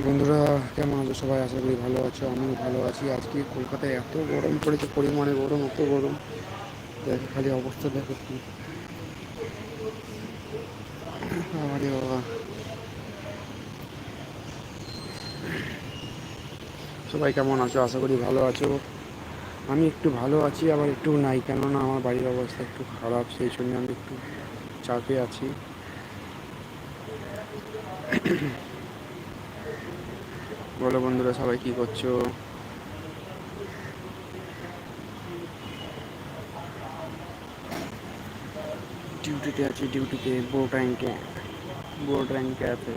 বন্ধুরা, কেমন আছো? সবাই আশা করি ভালো আছো, আমিও ভালো আছি। আজকে কলকাতায় এত গরম পড়েছে, পরিমাণে গরম, এত গরম। দেখো, খালি অবস্থা দেখো কি বাবা। সবাই কেমন আছো? আশা করি ভালো আছো। আমি একটু ভালো আছি, আবার একটু নাই। কেননা আমার বাড়ির অবস্থা একটু খারাপ, সেই জন্য আমি একটু চাপে আছি। বলো বন্ধুরা সবাই কি করছ? ডিউটিতে আছে ডিউটিতে বোর্ড র্যাঙ্কে বোর্ড র্যাঙ্কে আছে।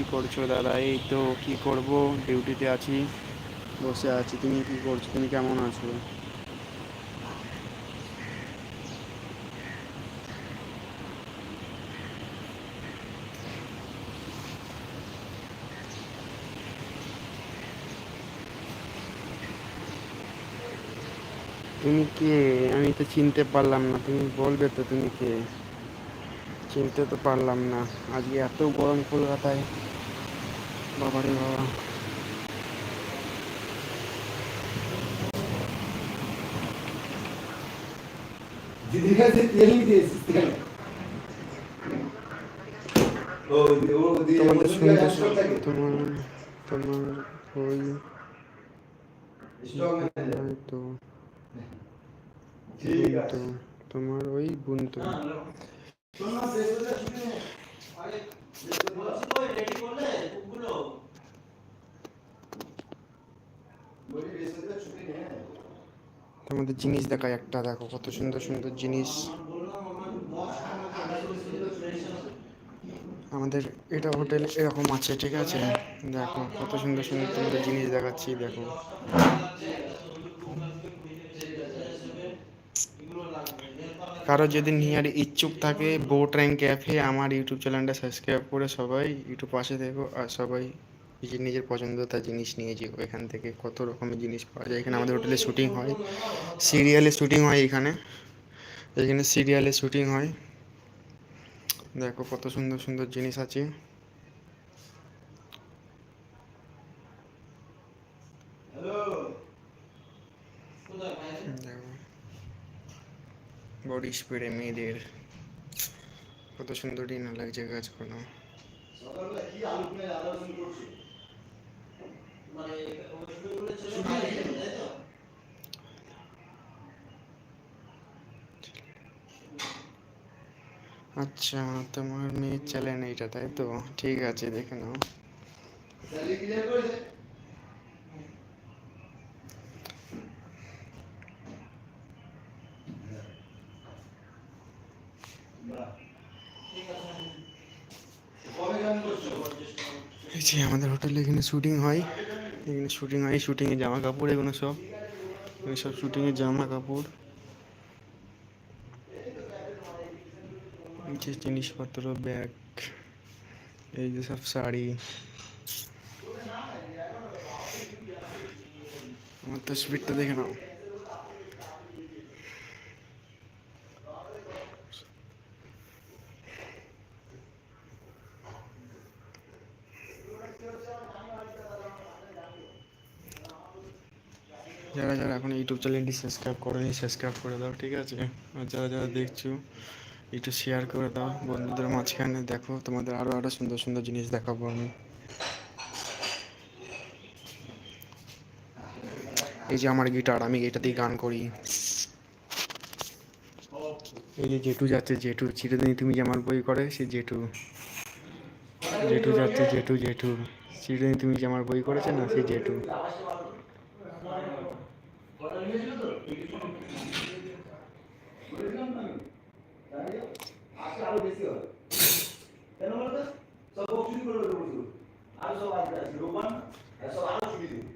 কি করছ দাদা? এই তো কি করব? ডিউটিতে আছি। বসে আছি। তুমি কি করছ? তুমি কেমন আছো? তুমি কে? আমি তো চিনতে পারলাম না। তুমি বলবে তো তুমি কে? চিনতে তো পারলাম না। আজকে এত গরম কলকাতায়। বাবারে বাবা। দিদির কাছে তেল দিয়েছিস তোমার তোমার ওই তো তোমার ওই বোন তোমাদের জিনিস দেখায় একটা দেখো কত সুন্দর সুন্দর জিনিস। আমাদের এটা হোটেল এরকম আছে ঠিক আছে? দেখো কত সুন্দর সুন্দর তোমাদের জিনিস দেখাচ্ছি দেখো। কারও যদি নেওয়ার ইচ্ছুক থাকে বোট র্যাঙ্ক ক্যাফে আমার ইউটিউব চ্যানেলটা সাবস্ক্রাইব করে সবাই ইউটিউব পাশে দেখো আর সবাই নিজের নিজের পছন্দ তার জিনিস নিয়ে যেও। এখান থেকে কত রকমের জিনিস পাওয়া যায়। এখানে আমাদের হোটেলে শ্যুটিং হয় সিরিয়ালে শ্যুটিং হয় এখানে। এখানে সিরিয়ালে শ্যুটিং হয়। দেখো কত সুন্দর সুন্দর জিনিস আছে দেখো বডি স্প্রে মেয়েদের। কত সুন্দর ডিনার লাগছে গাছগুলো। আচ্ছা তোমার মেয়ের চ্যানেল এইটা, তাই তো? ঠিক আছে, দেখে নাও স্যালারি ক্লিয়ার করেছে কবে গান করছ এই যে আমাদের হোটেলে এখানে শুটিং হয়। এখানে শুটিং হয়, শুটিংয়ে জামা কাপড় এগুলো সব। এগুলো সব শুটিংয়ের জামা কাপড় যে জিনিসপত্র, ব্যাগ, এই যে সব শাড়ি। আমার তো স্পিডটা দেখে নাও। যারা যারা এখন ইউটিউব চ্যানেলটি সাবস্ক্রাইব করেনি, সাবস্ক্রাইব করে দাও, ঠিক আছে? আর যারা যারা দেখছ, একটু শেয়ার করে দাও। বন্ধুদের মাঝখানে দেখো, তোমাদের আরও আরও সুন্দর সুন্দর জিনিস দেখাবো আমি। এই যে আমার গিটার আমি এটা দিয়ে গান করি। এই যে জেঠু যাচ্ছে, জেঠু চিরদিনই তুমি যে আমার বই করে, সে জেঠু। জেঠু যাচ্ছে, জেঠু জেঠু। চিরদিনই তুমি যে আমার বই করেছে না, সে জেঠু। আজকে আরও বেশি হবে কেন বলতো সব বক্সিং করবে বলছো আর সব আসবে আজকে রোববার সব আরও ছুটি দেবো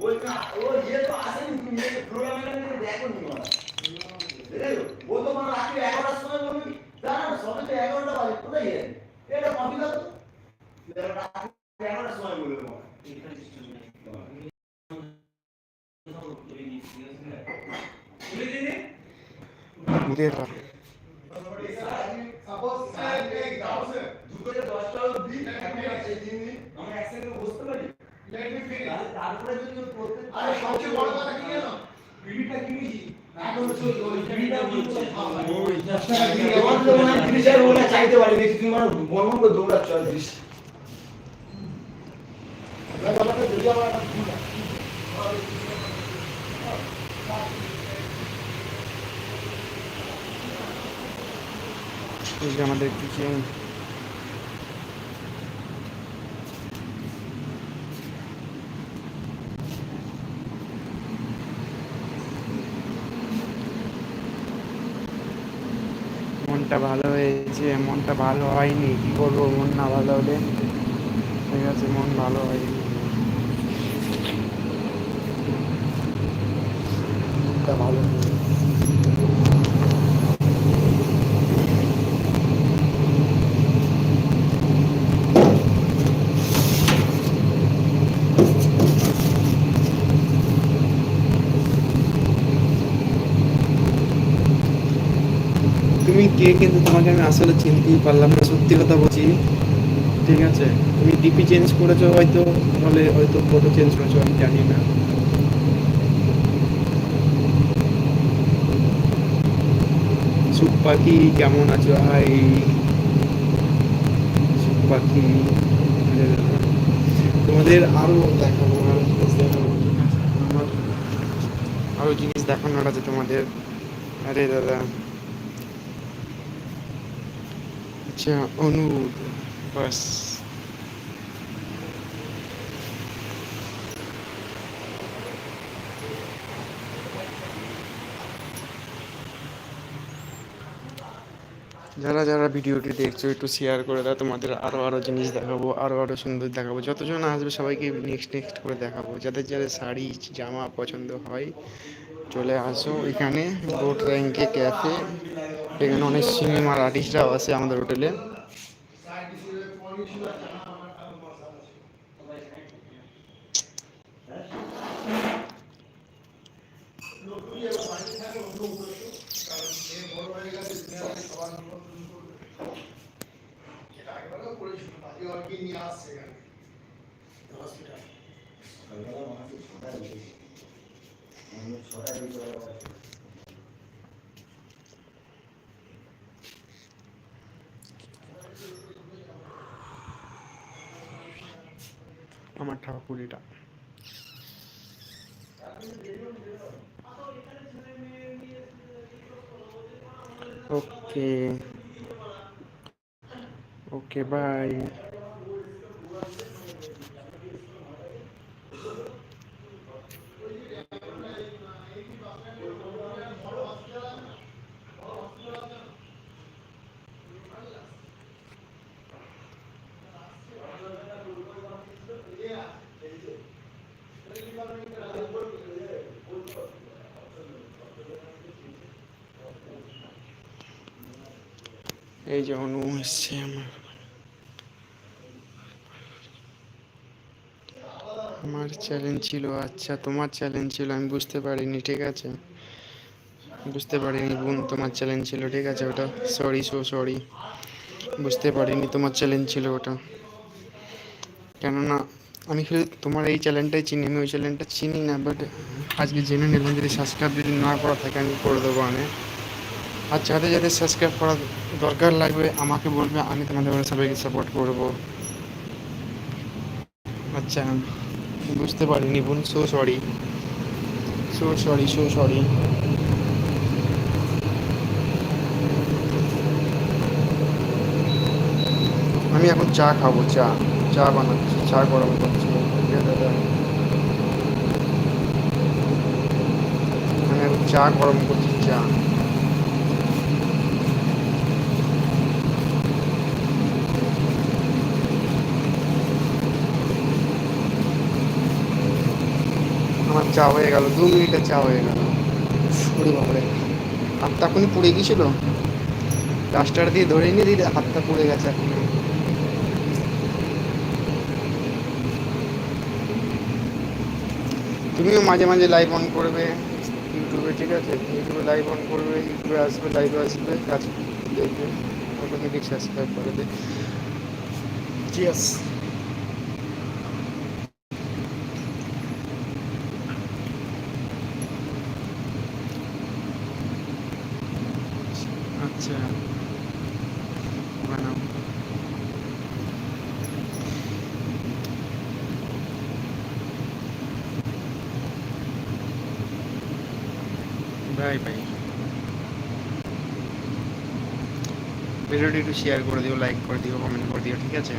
ওই না- ওই ইয়ে তো আসেনি, তুমি প্রোগ্রামে গেলে দেখোনি মনে ও তো মনে রাত্রি এগারোটার সময় বলবে কি, সবে তো এগারোটা বাজে, কোথায় গেলেন? এটা কফি দাও তো। এগারোটার সময় বলবে মনে হয়। দে দাও। দুপুরে দশটা অবধি আমি আছে দিন দিন, আমরা একসাথে বসতে পারি তাহলে তারপরে চাইতে পারি তুমি আমার বন করে একটা ভুল হয়। এই যে আমাদের কিচেন মনটা ভালো হয়েছে, মনটা ভালো হয়নি, কি করব, মন না ভালো হলে? ঠিক আছে, মন ভালো হয়নি। মনটা ভালো নেই। তুমি কে কিন্তু তোমাকে আমি আসলে চিনতেই পারলাম না। সত্যি কথা বলছি। ঠিক আছে? তুমি ডিপি চেঞ্জ করেছ হয়তো বলে হয়তো ফটো চেঞ্জ করেছ, আমি জানি না। সুখ পাখি কেমন আছো? হাই। সুখ পাখি তোমাদের আরও দেখাবো, আরও জিনিস দেখাবো। আরও জিনিস দেখানোর আছে তোমাদের। আরে দাদা। অনুরোধ বাস যারা যারা ভিডিওটি দেখছ একটু শেয়ার করে দাও তোমাদের আরও আরও জিনিস দেখাবো আরও আরও সুন্দর দেখাবো। যতজন আসবে সবাইকে নেক্সট নেক্সট করে দেখাবো। যাদের যাদের শাড়ি জামা পছন্দ হয় চলে আসো এখানে বোট র্যাঙ্কে ক্যাফে এখানে অনেক সিনেমার আর্টিস্টরাও আছে আমাদের হোটেলে হিসেবে পনির ছিল, জানা আমার কারণ মশলা আছে। নতুন যে বাড়ি থাকে, অন্য উদ্দেশ্য। কারণ সে বড় হয়ে গেছে, দুনিয়াতে সবার নিমন্ত্রণ করবে। সেটা আগেবারও করেছিল, আজকে আর কি নিয়ে আসছে এখানে। হসপিটাল সকালবেলা মনে হচ্ছে ছটায় উঠেছি। আমি ছটায় উঠে বেলা আছি। আমার ঠাকুরিটা। ওকে ওকে বাই এই যে অনু এসছে আমার। আমার চ্যালেঞ্জ ছিল আচ্ছা তোমার চ্যালেঞ্জ ছিল, আমি বুঝতে পারিনি, ঠিক আছে? বুঝতে পারিনি বোন, তোমার চ্যালেঞ্জ ছিল, ঠিক আছে, ওটা সরি সো সরি বুঝতে পারিনি তোমার চ্যালেঞ্জ ছিল ওটা। কেননা, আমি শুধু তোমার এই চ্যালেঞ্জটাই চিনি, আমি ওই চ্যালেঞ্জটা চিনি না বাট আজকে জেনে নিলাম যদি সাবস্ক্রাইব যদি না করা থাকে, আমি করে দেবো আমি আর যাদের যাদের সাবস্ক্রাইব করা দরকার লাগবে, আমাকে বলবে, আমি তোমাদের সবাইকে সাপোর্ট করব। আচ্ছা বুঝতে পারিনি বোন so sorry so sorry so sorry আমি এখন চা খাব, চা চা বানাচ্ছি, চা গরম করছি। দাদা আমি এখন চা গরম করছি, চা। চা হয়ে গেল, দু মিনিটে চা হয়ে গেল। বাবারে, হাতটা এখনই পুড়ে গিয়েছিল? ডাস্টার দিয়ে ধরে নিয়ে দিদি, হাতটা পুড়ে গেছে এখন। তুমিও মাঝে মাঝে লাইভ অন করবে ইউটিউবে, ঠিক আছে? ইউটিউবে লাইভ অন করবে, ইউটিউবে আসবে লাইভে আসবে, কাজ দেখবে। অটোমেটিক সাবস্ক্রাইব করে দে। চিয়ার্স আচ্ছা বানাও বাই ভাই। ভিডিওটি একটু শেয়ার করে দিও লাইক করে দিও কমেন্ট করে দিও, ঠিক আছে?